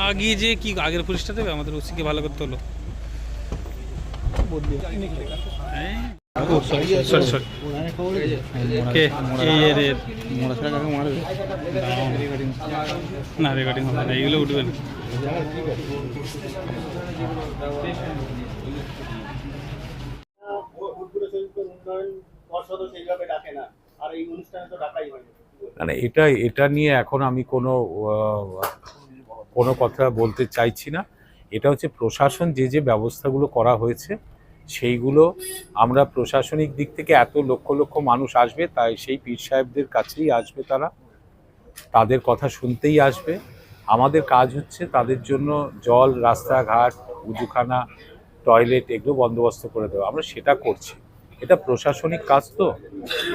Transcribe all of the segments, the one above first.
আগে যে কি আগের পুলিশটা দেবে? আমাদের ওসিকে ভালো করতে হলো। না রেকর্ডিং হবে না এইগুলো উঠবে না উন্নয়ন পর্ষদও সেইভাবে ডাকে না আর এই অনুষ্ঠানে তো ডাকাই হয়নি মানে এটা এটা নিয়ে এখন আমি কোনো কোনো কথা বলতে চাইছি না। এটা হচ্ছে প্রশাসন যে যে ব্যবস্থাগুলো করা হয়েছে, সেইগুলো আমরা প্রশাসনিক দিক থেকে এত লক্ষ লক্ষ মানুষ আসবে, তাই সেই পীর সাহেবদের কাছেই আসবে তারা। তাদের কথা শুনতেই আসবে। আমাদের কাজ হচ্ছে তাদের জন্য জল, রাস্তাঘাট, উজুখানা, টয়লেট এগুলো বন্দোবস্ত করে দেওয়া। আমরা সেটা করছি। এটা প্রশাসনিক কাজ তো।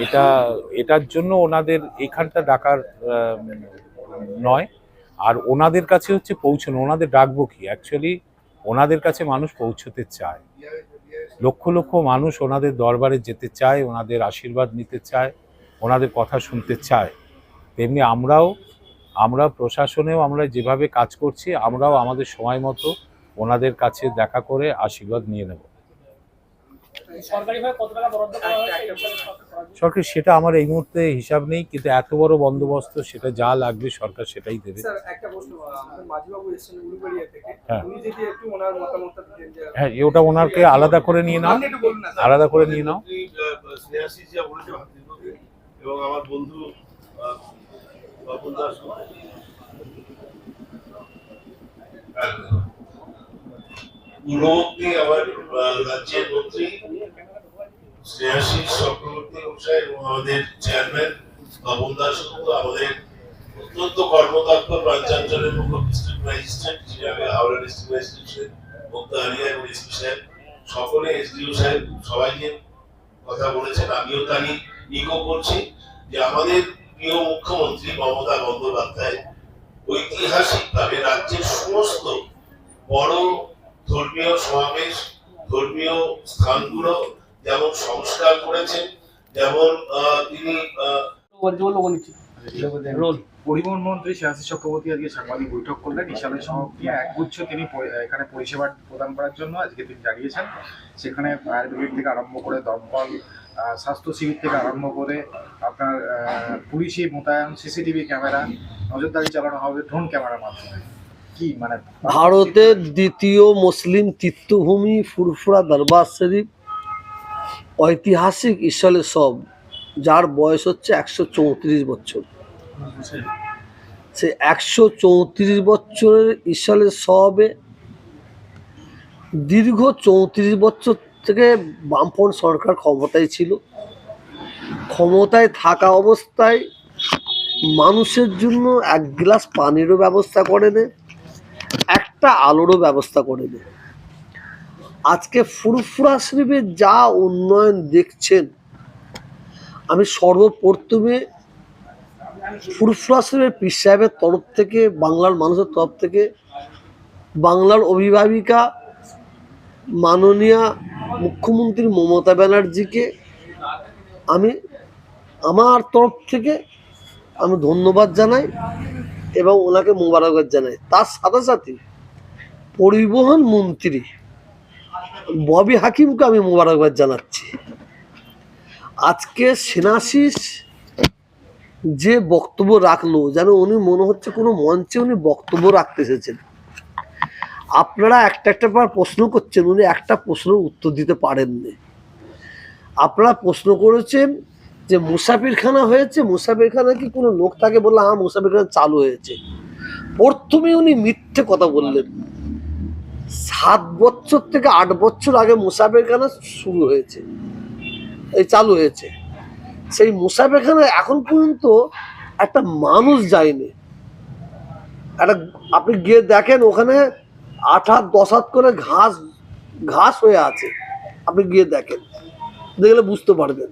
এটা, এটার জন্য ওনাদের এখানটা ডাকার নয়। আর ওনাদের কাছে হচ্ছে পৌঁছানো, ওনাদের ডাকবো কি? অ্যাকচুয়ালি ওনাদের কাছে মানুষ পৌঁছতে চায়। লক্ষ লক্ষ মানুষ ওনাদের দরবারে যেতে চায়, ওনাদের আশীর্বাদ নিতে চায়, ওনাদের কথা শুনতে চায়। তেমনি আমরাও, আমরা প্রশাসনেও আমরা যেভাবে কাজ করছি, আমরাও আমাদের সময় মতো ওনাদের কাছে দেখা করে আশীর্বাদ নিয়ে নেব। সরকার সেটা আমার এই মুহূর্তে হিসাব নেই কিন্তু এত বড় বন্দোবস্ত সেটা যা লাগবে সরকার সেটাই দেবে। হ্যাঁ। উনি যদি একটু ওনার মতামতটা দিতেন যে হ্যাঁ ওটা ওনারকে আলাদা করে নিয়ে নাও। আলাদা করে নিয়ে নাও। এবং আমার বন্ধু দাস পূর্ববর্তী আমার রাজ্যের মন্ত্রী স্নেহাশিস চক্রবর্তী মশাই এবং আমাদের চেয়ারম্যান বাপন দাস আমাদের অত্যন্ত কর্মদক্ষ প্রাঞ্চাঞ্চলের মুখ্য ডিস্ট্রিক্ট ম্যাজিস্ট্রেট যিনি আগে হাওড়া ডিস্ট্রিক্ট ম্যাজিস্ট্রেট মুক্তাহারিয়া এবং এসপি সাহেব। সকলে এসডিও সাহেব সবাইকে কথা বলেছেন, আমিও তারই ইকো করছি যে আমাদের প্রিয় মুখ্যমন্ত্রী মমতা বন্দ্যোপাধ্যায় ঐতিহাসিকভাবে রাজ্যের সমস্ত বড় ধর্মীয় সমাবেশ, ধর্মীয় স্থানগুলো যেমন সংস্কার করেছেন যেমন তিনি পরিবহন মন্ত্রী শ্রেয়াসী চক্রবর্তী আজকে সাংবাদিক বৈঠক করলেন। ইশালের সমাপ্তি একগুচ্ছ তিনি এখানে পরিষেবা প্রদান করার জন্য আজকে তিনি জানিয়েছেন। সেখানে ফায়ার ব্রিগেড থেকে আরম্ভ করে দমকল স্বাস্থ্য শিবির থেকে আরম্ভ করে আপনার পুলিশি মোতায়েন সিসিটিভি ক্যামেরা নজরদারি চালানো হবে ড্রোন ক্যামেরার মাধ্যমে। কি মানে ভারতের দ্বিতীয় মুসলিম তীর্থভূমি ফুরফুরা দরবার শরীফ ঐতিহাসিক ঈশ্বলে সব, যার বয়স হচ্ছে একশো চৌত্রিশ বছর। সে একশো চৌত্রিশ বছরের ঈশ্বলের সবে দীর্ঘ চৌত্রিশ বছর থেকে বামফ্রন্ট সরকার ক্ষমতায় ছিল। ক্ষমতায় থাকা অবস্থায় মানুষের জন্য এক গ্লাস পানিরও ব্যবস্থা করে দেয়, একটা আলোরও ব্যবস্থা করে দেয়। আজকে ফুরফুরা শরীফে যা উন্নয়ন দেখছেন, আমি সর্বপ্রথমে ফুরফুরা শরীফের পীর সাহেবের তরফ থেকে, বাংলার মানুষের তরফ থেকে, বাংলার অভিভাবিকা মাননীয়া মুখ্যমন্ত্রী মমতা ব্যানার্জিকে আমি আমার তরফ থেকে আমি ধন্যবাদ জানাই এবং ওনাকে মোবারকবাদ জানাই। তার সাথে সাথে পরিবহন মন্ত্রী ববি হাকিমকে আমি মোবারকবাদ জানাচ্ছি। আজকে সেনাশিস যে বক্তব্য রাখল, যেন উনি মনে হচ্ছে কোনো মঞ্চে উনি বক্তব্য রাখতে এসেছেন। আপনারা একটা একটা বার প্রশ্ন করছেন, উনি একটা প্রশ্নের উত্তর দিতে পারেননি। আপনারা প্রশ্ন করেছেন যে মুসাফিরখানা হয়েছে, মুসাফিরখানা কি কোনো লোক থাকে বললে হ্যাঁ মুসাফিরখানা চালু হয়েছে। প্রথমে উনি মিথ্যে কথা বললেন। সাত বছর থেকে আট বছর আগে মুসাফিরখানা শুরু হয়েছে। এই চালু হয়েছে। সেই মুসাফিরখানা এখন পর্যন্ত একটা মানুষ যায়নি। একটা, আপনি গিয়ে দেখেন ওখানে আট হাত, দশ হাত করে ঘাস ঘাস হয়ে আছে। আপনি গিয়ে দেখেন। দেখলে বুঝতে পারবেন।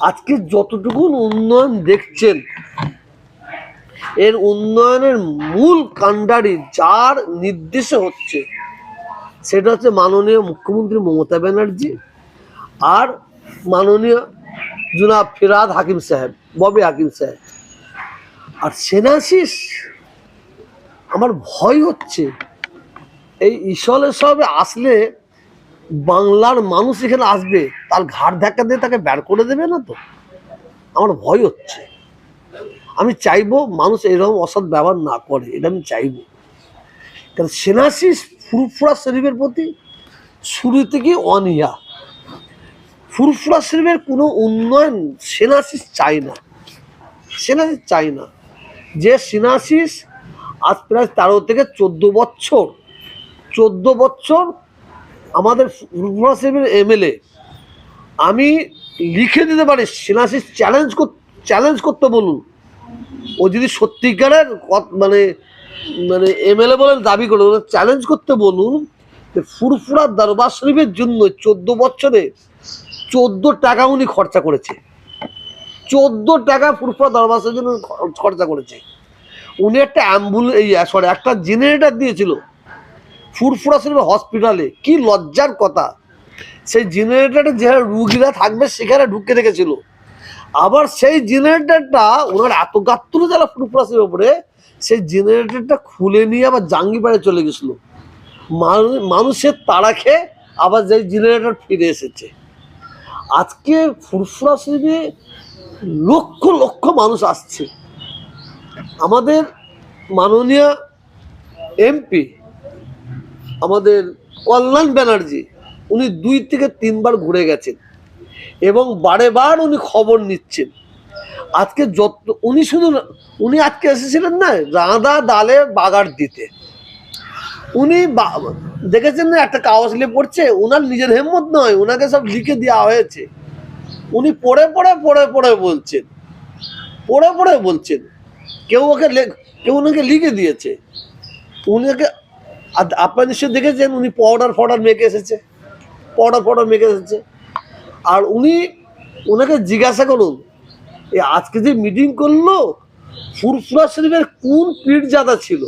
আজকে যতটুকু উন্নয়ন দেখছেন এর উন্নয়নের মূল কাণ্ডারি যার নির্দেশে হচ্ছে, সেটা হচ্ছে মাননীয় মুখ্যমন্ত্রী মমতা ব্যানার্জি আর মাননীয় জুনাব ফিরাদ হাকিম সাহেব, ববি হাকিম সাহেব। আর সেনাশিস, আমার ভয় হচ্ছে, এই ঈশ্বর সবে আসলে বাংলার মানুষ এখানে আসবে, তার ঘাট ধাক্কা দিয়ে তাকে বের করে দেবে না তো? আমার ভয় হচ্ছে। আমি চাইব মানুষ এরকম অসৎ ব্যবহার না করে, এটা আমি চাইব। কারণ সেনাশিস ফুরফুরা শরীফের প্রতি শুরু থেকে অনিয়া ফুরফুরা শরীফের কোনো উন্নয়ন সেনাশিস চাই না। সেনাশিস চাই না। যে সিনাসিস আজ প্রায় তেরো থেকে চোদ্দ বছর চোদ্দ বছর আমাদের ফুরফুরা শরীফের এমএলএ আমি লিখে দিতে পারি সিনাসিস চ্যালেঞ্জ চ্যালেঞ্জ করতে বলুন। ও যদি সত্যিকারের মানে মানে এমএলএ বলে দাবি করে চ্যালেঞ্জ করতে বলুন, যে ফুরফুরা দরবার শরীফের জন্য চোদ্দ বছরে চোদ্দ টাকা উনি খরচা করেছে। চোদ্দ টাকা ফুরফুরা দরবার শরীফের জন্য খরচা করেছে। উনি একটা অ্যাম্বুলেন্স এই সরি একটা জেনারেটার দিয়েছিল ফুরফুরা শরীফের হসপিটালে কি লজ্জার কথা। সেই জেনারেটারে যেখানে রুগীরা থাকবে, সেখানে ঢুকে রেখেছিল। আবার সেই জেনারেটরটা ওনার এত গাত্তুর জ্বালা ফুরফুরাসের উপরে সেই জেনারেটরটা খুলে নিয়ে আবার জাঙ্গিপাড়ে চলে গেছিল। মানুষের তাড়া খেয়ে আবার যে জেনারেটর ফিরে এসেছে। আজকে ফুরফুরা লক্ষ লক্ষ মানুষ আসছে। আমাদের মাননীয় এমপি আমাদের কল্যাণ ব্যানার্জি, উনি দুই থেকে তিনবার ঘুরে গেছেন। এবং বারে বার উনি খবর নিচ্ছেন। আজকে যত, উনি শুধু, উনি আজকে এসেছিলেন না, রাঁধা ডালে বাগার দিতে। উনি দেখেছেন না, একটা কাগজ লিখে পড়ছে ওনার নিজের হেম্মত নয় ওনাকে সব লিখে দেওয়া হয়েছে। উনি পড়ে পড়ে পড়ে পড়ে বলছেন। পড়ে পড়ে বলছেন। কেউ ওকে কেউ ওনাকে লিখে দিয়েছে। উনাকে আপনার নিশ্চয়ই দেখেছেন, উনি পাউডার ফাউডার মেখে এসেছে। পাউডার ফাউডার মেখে এসেছে। আর উনি ওনাকে জিজ্ঞাসা করুন এই আজকে যে মিটিং করল, ফুরফুরা শরীফের কোন পীরজাদা ছিল?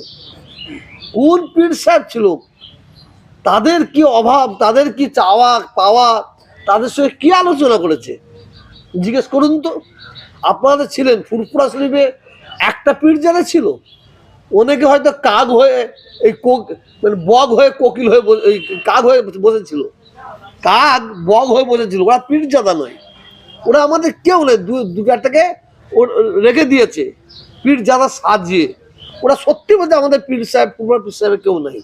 কোন পীর সাহেব ছিল? তাদের কি অভাব, তাদের কি চাওয়া, পাওয়া, তাদের সঙ্গে কি আলোচনা করেছে? জিজ্ঞেস করুন তো। আপনারা ছিলেন ফুরফুরা শরীফে একটা পীরজাদা ছিল? অনেকে হয়তো কাক হয়ে এই কোক মানে বগ হয়ে কোকিল হয়ে এই কাক হয়ে বসেছিল। কাক বগ হয়ে বসেছিল, ওরা পীরজাদা নয়। ওরা আমাদের কেউ নেই দু ওর, রেখে দিয়েছে, পীরজাদা সাজিয়ে। ওরা সত্যি বলতে আমাদের পীর সাহেব ফুরফুরা পীর সাহেবের কেউ নাই।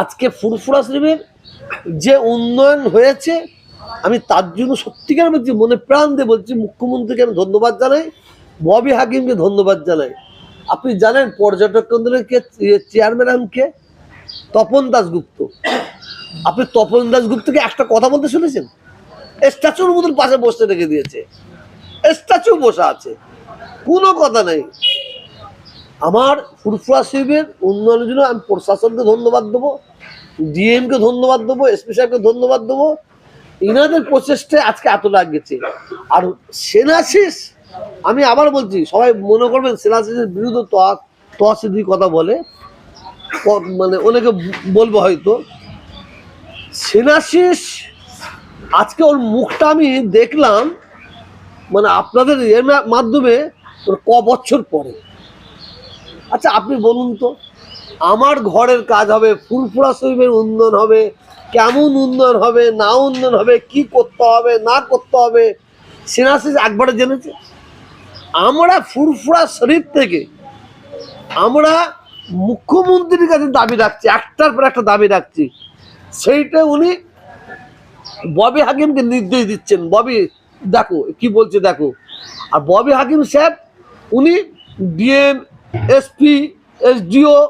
আজকে ফুরফুরা শরীফের যে উন্নয়ন হয়েছে, আমি তার জন্য সত্যিকার বলছি, মনে প্রাণ দিয়ে বলছি, মুখ্যমন্ত্রীকে আমি ধন্যবাদ জানাই ববি হাকিমকে ধন্যবাদ জানাই। আপনি জানেন, পর্যটক কেন্দ্রের কে চেয়ারম্যান কে তপন দাসগুপ্ত আপনি তপন দাসগুপ্তকে একটা কথা বলতে শুনেছেন? স্ট্যাচুর মতন পাশে বসতে রেখে দিয়েছে। স্ট্যাচু বসা আছে। কোনো কথা নেই। আমার ফুরফুরা শিবের, উন্নয়নের জন্য আমি প্রশাসনকে ধন্যবাদ দেবো ডিএমকে ধন্যবাদ দেবো এসপি সাহেবকে ধন্যবাদ দেবো। ইনাদের প্রচেষ্টায় আজকে এত লাগছে আর সেনাশিস আমি আবার বলছি, সবাই মনে করবেন সেনাশিসের বিরুদ্ধে তহসিদি কথা বলে। মানে অনেকে বলব হয়তো। সেনাশিস আজকে ওর মুখটা আমি দেখলাম মানে আপনাদের এর মাধ্যমে ওর ক বছর পরে। আচ্ছা আপনি বলুন তো, আমার ঘরের কাজ হবে, ফুলফুরা শরীফের উন্নয়ন হবে, কেমন উন্নয়ন হবে, না উন্নয়ন হবে, কি করতে হবে, না করতে হবে, সিনাসিস একবারে জেনেছে? আমরা ফুরফুরা শরীফ থেকে, আমরা মুখ্যমন্ত্রীর কাছে দাবি রাখছি, একটার পর একটা দাবি রাখছি। সেইটা উনি ববি হাকিমকে নির্দেশ দিচ্ছেন। ববি, দেখো, কি বলছে দেখো। আর ববি হাকিম সাহেব, উনি ডিএম, এসপি, এসডিও